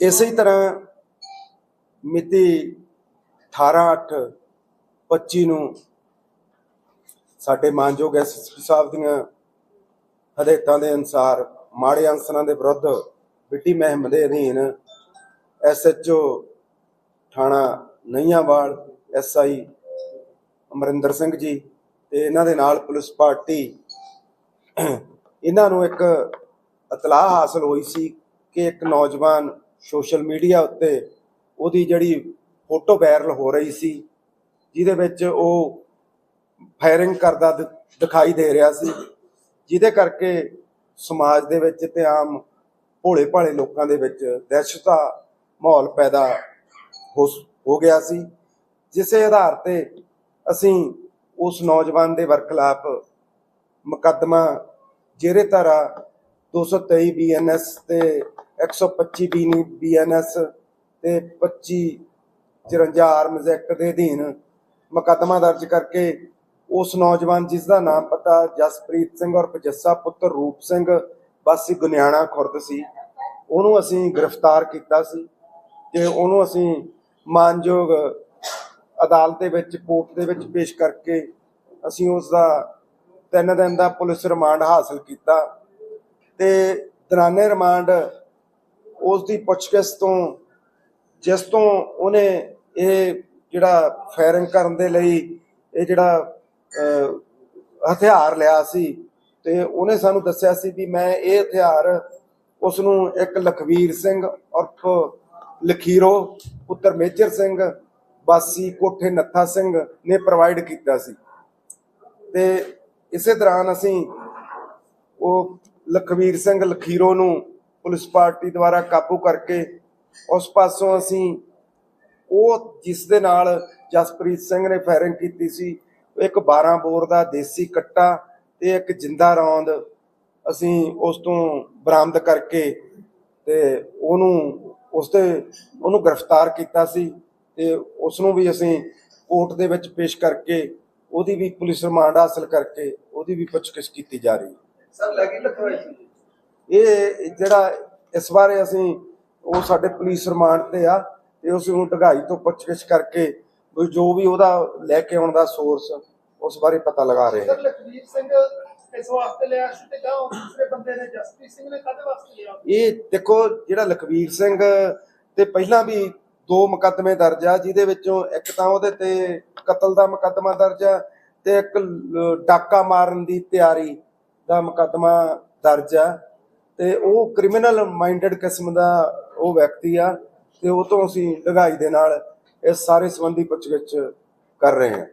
ਇਸੇ ਹੀ ਤਰ੍ਹਾਂ ਮਿਤੀ 18/8/25 ਨੂੰ ਸਾਡੇ ਮਾਨਯੋਗ ਐਸਐਸਪੀ ਸਾਹਿਬ ਦੀਆਂ ਹਦਾਇਤਾਂ ਦੇ ਅਨੁਸਾਰ ਮਾੜੇ ਅੰਸਰਾਂ ਦੇ ਵਿਰੁੱਧ ਬਿੱਟੀ ਮਹਿਮ ਦੇ ਅਧੀਨ ਐਸਐਚਓ ਥਾਣਾ ਨਈਆਂਵਾਲ, ਐਸਆਈ ਅਮਰਿੰਦਰ ਸਿੰਘ ਜੀ ਤੇ ਇਹਨਾਂ ਦੇ ਨਾਲ ਪੁਲਿਸ ਪਾਰਟੀ, ਇਹਨਾਂ ਨੂੰ ਇੱਕ ਇਤਲਾਹ ਹਾਸਲ ਹੋਈ ਸੀ ਕਿ ਇੱਕ ਨੌਜਵਾਨ ਸੋਸ਼ਲ ਮੀਡੀਆ ਉੱਤੇ ਉਹਦੀ ਜਿਹੜੀ ਫੋਟੋ ਵਾਇਰਲ ਹੋ ਰਹੀ ਸੀ, ਜਿਹਦੇ ਵਿੱਚ ਉਹ ਫਾਇਰਿੰਗ ਕਰਦਾ ਦਿਖਾਈ ਦੇ ਰਿਹਾ ਸੀ, ਜਿਹਦੇ ਕਰਕੇ ਸਮਾਜ ਦੇ ਵਿੱਚ ਤੇ ਆਮ ਭੋਲੇ ਭਾਲੇ ਲੋਕਾਂ ਦੇ ਵਿੱਚ ਦਹਿਸ਼ਤ ਦਾ ਮਾਹੌਲ ਪੈਦਾ ਹੋ ਹੋ ਗਿਆ ਸੀ। ਜਿਸੇ ਆਧਾਰ ਤੇ ਅਸੀਂ ਉਸ ਨੌਜਵਾਨ ਦੇ ਵਰਖਲਾਫ ਮੁਕੱਦਮਾ ਜਿਹੜੇ ਧਾਰਾ 223 ਬੀਐਨਐਸ ਤੇ 125 ਬੀਐਨਐਸ ਤੇ 25 54 ਆਰਮਜ਼ ਐਕਟ ਦੇ ਅਧੀਨ ਮੁਕੱਦਮਾ ਦਰਜ ਕਰਕੇ ਉਸ ਨੌਜਵਾਨ ਜਿਸ ਦਾ ਨਾਮ ਪਤਾ ਜਸਪ੍ਰੀਤ ਸਿੰਘ ਔਰ ਜੱਸਾ ਪੁੱਤਰ ਰੂਪ ਸਿੰਘ, ਵਾਸੀ ਗੁਨਿਆਣਾ ਖੁਰਦ ਸੀ। ਉਹਨੂੰ ਅਸੀਂ ਗ੍ਰਿਫਤਾਰ ਕੀਤਾ ਸੀ ਤੇ ਉਹਨੂੰ ਅਸੀਂ ਮਾਨਯੋਗ ਅਦਾਲਤ ਦੇ ਵਿੱਚ, ਕੋਰਟ ਦੇ ਵਿੱਚ ਪੇਸ਼ ਕਰਕੇ ਅਸੀਂ ਉਸ ਦਾ ਤਿੰਨ ਦਿਨ ਦਾ ਪੁਲਿਸ ਰਿਮਾਂਡ ਹਾਸਲ ਕੀਤਾ ਤੇ ਦੌਰਾਨੇ ਰਿਮਾਂਡ ਉਸ ਦੀ ਪੁੱਛਗਿੱਛ ਤੋਂ ਜਿਸ ਤੋਂ ਉਹਨੇ ਇਹ ਜਿਹੜਾ ਫਾਇਰਿੰਗ ਕਰਨ ਦੇ ਲਈ ਇਹ ਜਿਹੜਾ ਅਹ, ਹਥਿਆਰ ਲਿਆ ਸੀ ਤੇ ਉਹਨੇ ਸਾਨੂੰ ਦੱਸਿਆ ਸੀ ਵੀ ਮੈਂ ਇਹ ਹਥਿਆਰ ਉਸ ਨੂੰ ਇੱਕ ਲਖਵੀਰ ਸਿੰਘ ਉਰਫ ਲਖੀਰੋ ਪੁੱਤਰ ਮੇਜਰ ਸਿੰਘ ਵਾਸੀ ਕੋਠੇ ਨੱਥਾ ਸਿੰਘ ਨੇ ਪ੍ਰੋਵਾਈਡ ਕੀਤਾ ਸੀ। ਤੇ ਇਸੇ ਦੌਰਾਨ ਅਸੀਂ ਉਹ ਲਖਵੀਰ ਸਿੰਘ ਲਖੀਰੋ ਨੂੰ ਪੁਲਿਸ ਪਾਰਟੀ ਦੁਆਰਾ ਕਾਬੂ ਕਰਕੇ ਉਸ ਪਾਸੋਂ ਅਸੀਂ ਉਹ ਜਿਸ ਦੇ ਨਾਲ ਜਸਪ੍ਰੀਤ ਸਿੰਘ ਨੇ ਫਾਇਰਿੰਗ ਕੀਤੀ ਸੀ, ਇੱਕ 12 ਬੋਰ ਦਾ ਦੇਸੀ ਕੱਟਾ ਤੇ ਇੱਕ ਜਿੰਦਾ ਰੌਂਦ ਅਸੀਂ ਉਸ ਤੋਂ ਬਰਾਮਦ ਕਰਕੇ ਤੇ ਉਹਨੂੰ, ਉਸ ਤੇ ਉਹਨੂੰ ਗ੍ਰਿਫਤਾਰ ਕੀਤਾ ਸੀ ਤੇ ਉਸ ਨੂੰ ਵੀ ਅਸੀਂ ਕੋਰਟ ਦੇ ਵਿੱਚ ਪੇਸ਼ ਕਰਕੇ ਉਹਦੀ ਵੀ ਪੁਲਿਸ ਰਿਮਾਂਡ ਹਾਸਲ ਕਰਕੇ ਉਹਦੀ ਵੀ ਪੁੱਛਗਿੱਛ ਕੀਤੀ ਜਾ ਰਹੀ ਹੈ। ਸਰ ਲੱਗੀ ਲਖਵਾਈ ਸੀ? ਇਹ ਜਿਹੜਾ ਇਸ ਬਾਰੇ ਅਸੀਂ ਉਹ ਸਾਡੇ ਪੁਲਿਸ ਰਿਮਾਂਡ ਤੇ ਆ ਤੇ ਉਸ ਨੂੰ ਢਗਾਈ ਤੋਂ ਪੁੱਛਗਿੱਛ ਕਰਕੇ ਜੋ ਵੀ ਉਹਦਾ ਲੈ ਕੇ ਆਉਣ ਦਾ ਸੋਰਸ ਉਸ ਬਾਰੇ ਪਤਾ ਲਗਾ ਰਹੇ ਹਾਂ। ਸਰ ਲਖਵੀਰ ਸਿੰਘ ਇਸ ਵਾਸਤੇ ਲਿਆ ਸੀ ਤੇ ਕਾ ਦੂਸਰੇ ਬੰਦੇ ਨੇ ਜਸਪ੍ਰੀਤ ਸਿੰਘ ਨੇ ਕਾਹਦੇ ਵਾਸਤੇ ਲਿਆ? ਇਹ ਦੇਖੋ ਜਿਹੜਾ ਲਖਵੀਰ ਸਿੰਘ ਤੇ ਪਹਿਲਾਂ ਵੀ ਦੋ ਮੁਕੱਦਮੇ ਦਰਜ ਆ ਜਿਹਦੇ ਵਿੱਚੋਂ ਇੱਕ ਤਾਂ ਉਹਦੇ ਤੇ ਕਤਲ ਦਾ ਮੁਕੱਦਮਾ ਦਰਜ ਆ ਤੇ ਇੱਕ ਡਾਕਾ ਮਾਰਨ ਦੀ ਤਿਆਰੀ ਦਾ ਮੁਕੱਦਮਾ ਦਰਜ ਆ। ਤੇ ਉਹ ਕ੍ਰਿਮੀਨਲ ਮਾਈਂਡਡ ਕਿਸਮ ਦਾ ਉਹ ਵਿਅਕਤੀ ਆ ਤੇ ਉਹ ਤੋਂ ਅਸੀਂ ਢਗਾਈ ਦੇ ਨਾਲ ਇਸ ਸਾਰੇ ਸੰਬੰਧੀ ਪੁੱਛਗਿੱਛ ਕਰ ਰਹੇ ਹਾਂ।